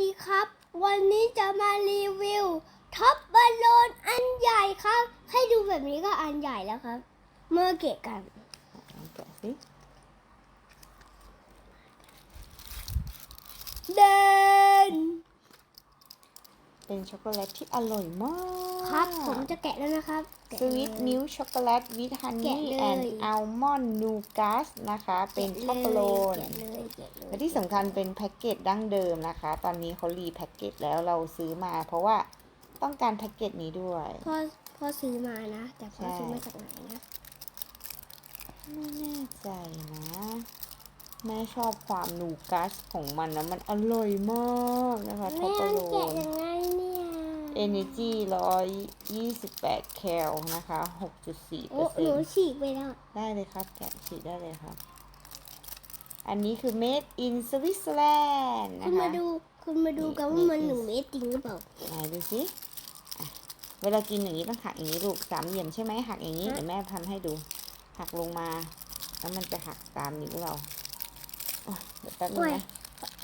ดีครับ วันนี้จะมารีวิวท็อปบอลลูนอันใหญ่ครับ ให้ดูแบบนี้ก็อันใหญ่แล้วครับ เมื่อเกะกันลองแกะสิเดิน เป็นช็อกโกแลตที่อร่อยมากครับ ผมจะแกะแล้วนะครับแกะสวิตเลยมิลช็อกโกแลตวิทฮันแกะนี่เลยแอนด์อัลมอนด์นูกัสนะคะ เป็นช็อกโกแลตแกะเลยแกะเลยและที่สำคัญเป็นแพ็กเกจดั้งเดิมนะคะ ตอนนี้เขารีแพ็กเกจแล้วเราซื้อมาเพราะว่าต้องการแพ็กเกจนี้ด้วยพ่อพ่อซื้อมานะ แต่พ่อใช่ซื้อมาจากไหนนะ ไม่แน่ใจนะ แม่ชอบความนูกัสของมันนะ มันอร่อยมากนะคะท็อแม่ปโลแกะนยังไงเนี่ย Energy 128แคลนะคะ6.4เปโอ้อร์หเซ็นนูต์ฉีกไปแล้ว ได้เลยครับ แกะฉีดได้เลยครับ อันนี้คือ made in Switzerland นะคุณคะมาดู คุณมาดูกันนี่ว่ามันนี่หนึ่งเมตรจริงหรือเปล่าไหนดูสิอะเวลากินอย่างนี้ต้องหักอย่างนี้ลูกสามเหลี่ยมใช่ไหมหักอย่างนี้ฮะเดี๋ยวแม่ทำให้ดู หักลงมา แล้วมันจะหักตามนิ้วเรา โอ๊ยเดี๋ยวแป๊บนึงโอ้ยนะ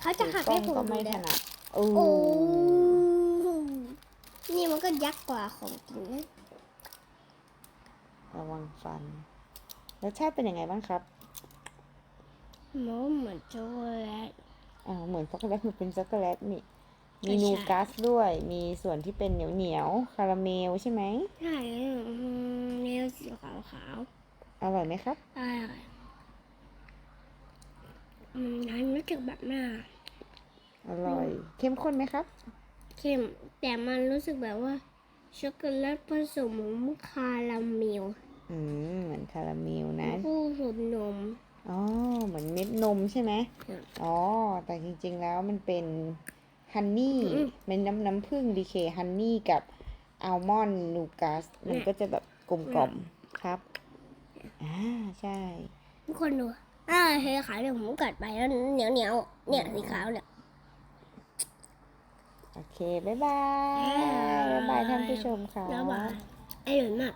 เขาจะหักให้ผมก็ดูไม่ถแล้วนัดโอ้โอ้นี่มันก็ยักษ์กว่าของจริงนะระวังฟันรสชาติเป็นยังไงบ้างครับมันเหมือนช็อกโกแลตอ่าเหมือนช็อกโกแลตมันเป็นช็อกโกแลตนี่มีไม่ใช่นูกัสด้วย มีส่วนที่เป็นเหนียวเหนียวๆคาราเมลใช่ไหมใช่อืมเนื้อสีขาวขาวอร่อยไหมครับๆใช่ค่ะอืมนั้นรู้สึกแบบหน้าอร่อย เข้มข้นไหมครับ เค็มแต่มันรู้สึกแบบว่าช็อกโกแลตผสมคาราเมลอืมเหมือนคาราเมลนะผู้ผสมนมอ๋อเหมือนเม็ดนมใช่ไหมครับอ๋อ แต่จริงๆแล้วมันเป็นฮันนี่อืมเป็นน้ำน้ำผึ้งดีเคฮันนี่กับอัลมอนด์นูกัสมันก็จะแบบกลมกล่อมครับ อ่า ใช่ ทุกคนดู อ่าเฮขาวเดี๋ยวผมกัดไปแล้วเหนียวเหนียวๆเนี่ยสีขาวเนี่ย โอเค บ๊ายบาย บ๊ายบายท่านผู้ชมค่ะแล้วบายอร่อยมาก